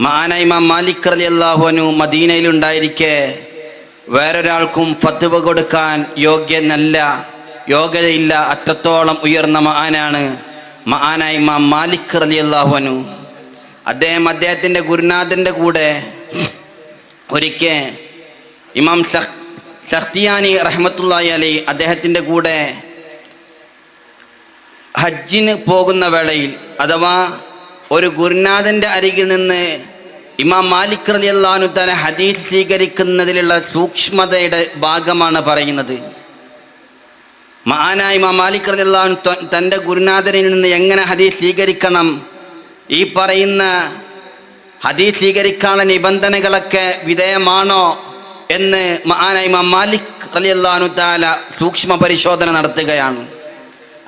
മഹാന ഇമാം മാലിക് റലി അള്ളാഹുനു മദീനയിലുണ്ടായിരിക്കെ വേറൊരാൾക്കും ഫത്വ കൊടുക്കാൻ യോഗ്യനല്ല യോഗ്യതയില്ല അറ്റത്തോളം ഉയർന്ന മഹാനാണ് മഹാന ഇമാം മാലിക് അലി അള്ളാഹുവനു അദ്ദേഹം അദ്ദേഹത്തിന്റെ ഗുരുനാഥന്റെ കൂടെ ഒരിക്കൽ ഇമാം സഖ് സഖ്തിയാനി റഹ്മത്തുള്ളാഹി അലി അദ്ദേഹത്തിന്റെ കൂടെ ഹജ്ജിന് പോകുന്ന വേളയിൽ അഥവാ ഒരു ഗുരുനാഥന്റെ അരികിൽ നിന്ന് ഇമാം മാലിക് റലി തന്നെ ഹദീസ് സ്വീകരിക്കുന്നതിലുള്ള സൂക്ഷ്മതയുടെ ഭാഗമാണ് പറയുന്നത്. മഹാനായ ഇമാം മാലിക് റലി അള്ളഹാൻ തന്റെ ഗുരുനാഥനിൽ നിന്ന് എങ്ങനെ ഹദീസ് സ്വീകരിക്കണം? ഈ പറയുന്ന ഹദീസ് സ്വീകരിക്കാനുള്ള നിബന്ധനകളൊക്കെ വിധേയമാണോ എന്ന് മഹാനായ ഇമാം മാലിക് റലി അള്ളാഹു താല സൂക്ഷ്മ പരിശോധന നടത്തുകയാണ്.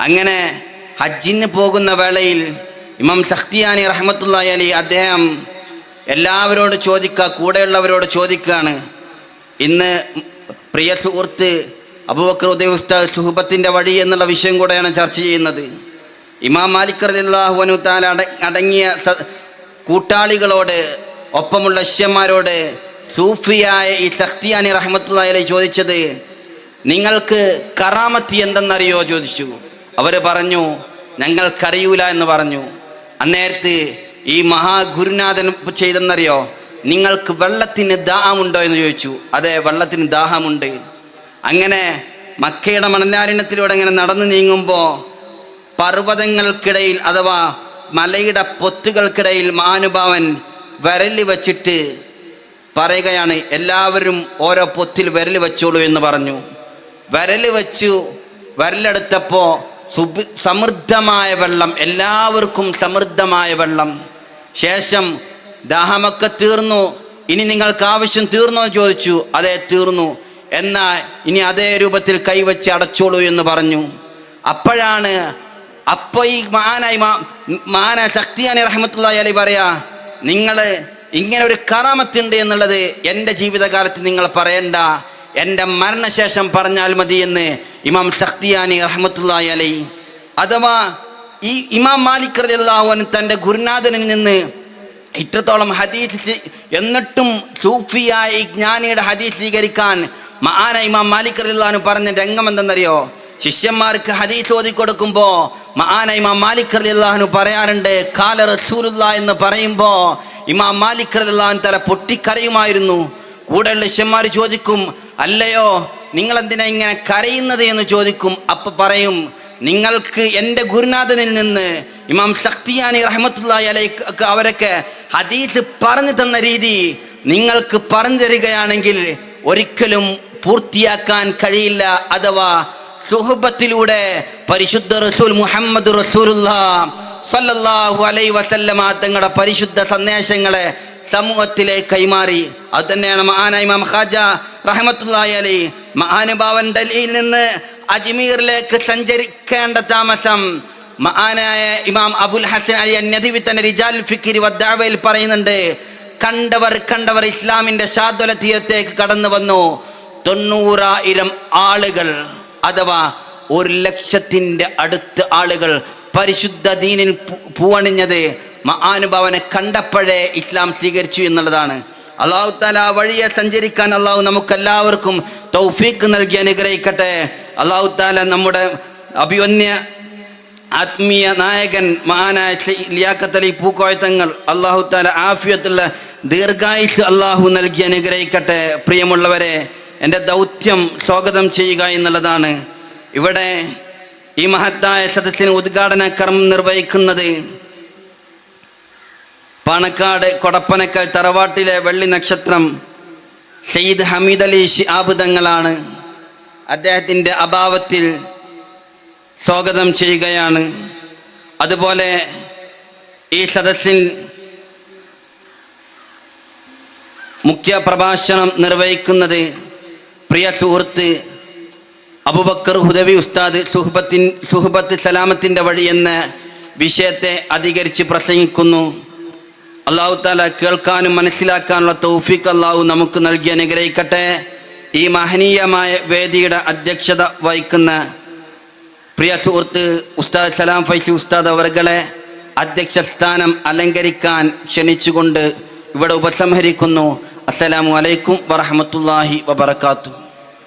അങ്ങനെ ഹജ്ജിന് പോകുന്ന വേളയിൽ ഇമാം സഖ്തിയാനി റഹ്മത്തുള്ളാഹി അലി അദ്ദേഹം എല്ലാവരോട് ചോദിക്കുക കൂടെയുള്ളവരോട് ചോദിക്കുകയാണ് ഇന്ന് പ്രിയ സുഹൃത്ത് അബൂബക്കർ ഉദ്യോഗസ്ഥ സുഹബത്തിന്റെ വഴി എന്നുള്ള വിഷയം കൂടെയാണ് ചർച്ച ചെയ്യുന്നത്. ഇമാം മാലിക് റളിയല്ലാഹു താല അട അടങ്ങിയ കൂട്ടാളികളോട് ഒപ്പമുള്ള ശിഷ്യന്മാരോട് സൂഫിയായ ഈ സഖ്തിയാനി റഹ്മത്തുള്ളാഹി അലി ചോദിച്ചത് നിങ്ങൾക്ക് കറാമത്തി എന്തെന്നറിയോ? ചോദിച്ചു. അവർ പറഞ്ഞു ഞങ്ങൾക്കറിയൂല എന്ന് പറഞ്ഞു. അന്നേരത്ത് ഈ മഹാഗുരുനാഥൻ ചെയ്തെന്നറിയോ? നിങ്ങൾക്ക് വെള്ളത്തിന് ദാഹമുണ്ടോ എന്ന് ചോദിച്ചു. അതെ വെള്ളത്തിന് ദാഹമുണ്ട്. അങ്ങനെ മക്കയുടെ മണലാരണ്യത്തിലൂടെ ഇങ്ങനെ നടന്നു നീങ്ങുമ്പോൾ പർവതങ്ങൾക്കിടയിൽ അഥവാ മലയുടെ പൊത്തുകൾക്കിടയിൽ മഹാനുഭാവൻ വിരൽ വച്ചിട്ട് പറയുകയാണ് എല്ലാവരും ഓരോ പൊത്തിൽ വിരൽ വെച്ചോളൂ എന്ന് പറഞ്ഞു. വിരൽ വെച്ചു വിരലെടുത്തപ്പോൾ സമൃദ്ധമായ വെള്ളം എല്ലാവർക്കും സമൃദ്ധമായ വെള്ളം. ശേഷം ദാഹമൊക്കെ തീർന്നു. ഇനി നിങ്ങൾക്ക് ആവശ്യം തീർന്നോ എന്ന് ചോദിച്ചു. അതെ തീർന്നു. എന്നാൽ ഇനി അതേ രൂപത്തിൽ കൈവച്ച് അടച്ചോളൂ എന്ന് പറഞ്ഞു. അപ്പോഴാണ് അപ്പോൾ ഈ മാനായി മാന ശക്തിയാനി റഹമത്തുള്ള അലി പറയാ നിങ്ങൾ ഇങ്ങനെ ഒരു കറാമത്തുണ്ട് എന്നുള്ളത് എന്റെ ജീവിതകാലത്ത് നിങ്ങൾ പറയണ്ട. എന്റെ മരണശേഷം പറഞ്ഞാൽ മതി എന്ന് ഇമാം ശക്തിയാനി റഹ്മത്തുള്ളാഹി അലൈ. അഥവാ ഈ ഇമാം മാലിക് റളിയല്ലാഹു അൻഹു തന്റെ ഗുരുനാഥനിൽ നിന്ന് ഇത്രത്തോളം ഹദീസ് എന്നിട്ടും സൂഫിയായി ജ്ഞാനിയുടെ ഹദീസ് സ്വീകരിക്കാൻ മഹാന ഇമാം മാലിക് റളിയല്ലാഹു അൻഹു പറഞ്ഞ രംഗം എന്തെന്നറിയോ? ശിഷ്യന്മാർക്ക് ഹദീസ് ഓതി കൊടുക്കുമ്പോൾ മഹാന ഇമാം മാലിക് റളിയല്ലാഹു അൻഹു പറയാറുണ്ട് കാല റസൂലുള്ള എന്ന് പറയുമ്പോൾ ഇമാം മാലിക് റളിയല്ലാഹു അൻഹു തല പൊട്ടിക്കരയുമായിരുന്നു. കൂടെയുള്ള ശിഷ്യന്മാർ ചോദിക്കും അല്ലയോ നിങ്ങൾ എന്തിനാ ഇങ്ങനെ കരയുന്നത് എന്ന് ചോദിക്കും. അപ്പൊ പറയും നിങ്ങൾക്ക് എന്റെ ഗുരുനാഥനിൽ നിന്ന് ഇമാം ശക്തിയാനി റഹ്മത്തുള്ളാഹി അലൈക്ക് അവരൊക്കെ ഹദീസ് പറഞ്ഞു തന്ന രീതി നിങ്ങൾക്ക് പറഞ്ഞു തരികയാണെങ്കിൽ ഒരിക്കലും പൂർത്തിയാക്കാൻ കഴിയില്ല. അഥവാ സുഹബത്തിലൂടെ പരിശുദ്ധ റസൂൽ മുഹമ്മദ് റസൂലുള്ള സല്ലല്ലാഹു അലൈ വസല്ലമ തങ്ങളുടെ പരിശുദ്ധ സന്ദേശങ്ങളെ സമൂഹത്തിലേക്ക് കൈമാറി. അത് തന്നെയാണ് മഹാനായി മഹാജ റഹമത്തുല്ലായി അലൈ. മഹാനുഭാവൻ ഡൽഹിയിൽ നിന്ന് അജ്മീറിലേക്ക് സഞ്ചരിക്കേണ്ട താമസം. മഹാനായ ഇമാം അബുൽ ഹസൻ അലി അന്യദിവി തന്നെ റിജാൽ ഫിക്കിരി വദ്ദാവയിൽ പറയുന്നുണ്ട് കണ്ടവർ കണ്ടവർ ഇസ്ലാമിന്റെ ശാദ്വല തീരത്തേക്ക് കടന്നു വന്നു. തൊണ്ണൂറായിരം ആളുകൾ അഥവാ ഒരു ലക്ഷത്തിന്റെ അടുത്ത് ആളുകൾ പരിശുദ്ധ ദീനിൽ പൂവണിഞ്ഞത് മഹാനുഭാവനെ കണ്ടപ്പോഴേ ഇസ്ലാം സ്വീകരിച്ചു എന്നുള്ളതാണ്. അള്ളാഹു താല വഴിയെ സഞ്ചരിക്കാൻ അള്ളാഹു നമുക്കെല്ലാവർക്കും തൗഫീക്ക് നൽകി അനുഗ്രഹിക്കട്ടെ. അള്ളാഹു താല നമ്മുടെ അഭിവന്യ ആത്മീയ നായകൻ മഹാനായ ലിയാക്കത്തലി പൂക്കോയത്തങ്ങൾ അള്ളാഹു താല ആഫിയത്തുള്ള ദീർഘായുസ് അള്ളാഹു നൽകി അനുഗ്രഹിക്കട്ടെ. പ്രിയമുള്ളവരെ എന്റെ ദൗത്യം സ്വാഗതം ചെയ്യുക എന്നുള്ളതാണ്. ഇവിടെ ഈ മഹത്തായ സദസ്സിന് ഉദ്ഘാടന കർമ്മം നിർവഹിക്കുന്നത് പാണക്കാട് കൊടപ്പനക്കൽ തറവാട്ടിലെ വെള്ളി നക്ഷത്രം സയ്യിദ് ഹമീദ് അലി ഷിഹാബ് തങ്ങളാണ് അദ്ദേഹത്തിന്റെ അഭാവത്തിൽ സ്വാഗതം ചെയ്യുകയാണ്. അതുപോലെ ഈ സദസ്സിൽ മുഖ്യ പ്രഭാഷണം നിർവഹിക്കുന്നത് പ്രിയ സുഹൃത്ത് അബുബക്കർ ഹുദവി ഉസ്താദ് സുഹബത്തിൻ സുഹബത്ത് സലാമത്തിന്റെ വഴി എന്ന വിഷയത്തെ അധികരിച്ച് പ്രസംഗിക്കുന്നു. അള്ളാഹു താല കേൾക്കാനും മനസ്സിലാക്കാനുള്ള തൗഫീഖ് അള്ളാഹു നമുക്ക് നൽകി അനുഗ്രഹിക്കട്ടെ. ഈ മഹനീയമായ വേദിയുടെ അധ്യക്ഷത വഹിക്കുന്ന പ്രിയ സുഹൃത്ത് ഉസ്താദ് സലാം ഫൈസി ഉസ്താദ് അവർകളെ അധ്യക്ഷ സ്ഥാനം അലങ്കരിക്കാൻ ക്ഷണിച്ചുകൊണ്ട് ഇവിടെ ഉപസംഹരിക്കുന്നു. അസ്സലാമു അലൈക്കും വറഹമത്തല്ലാഹി വബർക്കാത്തു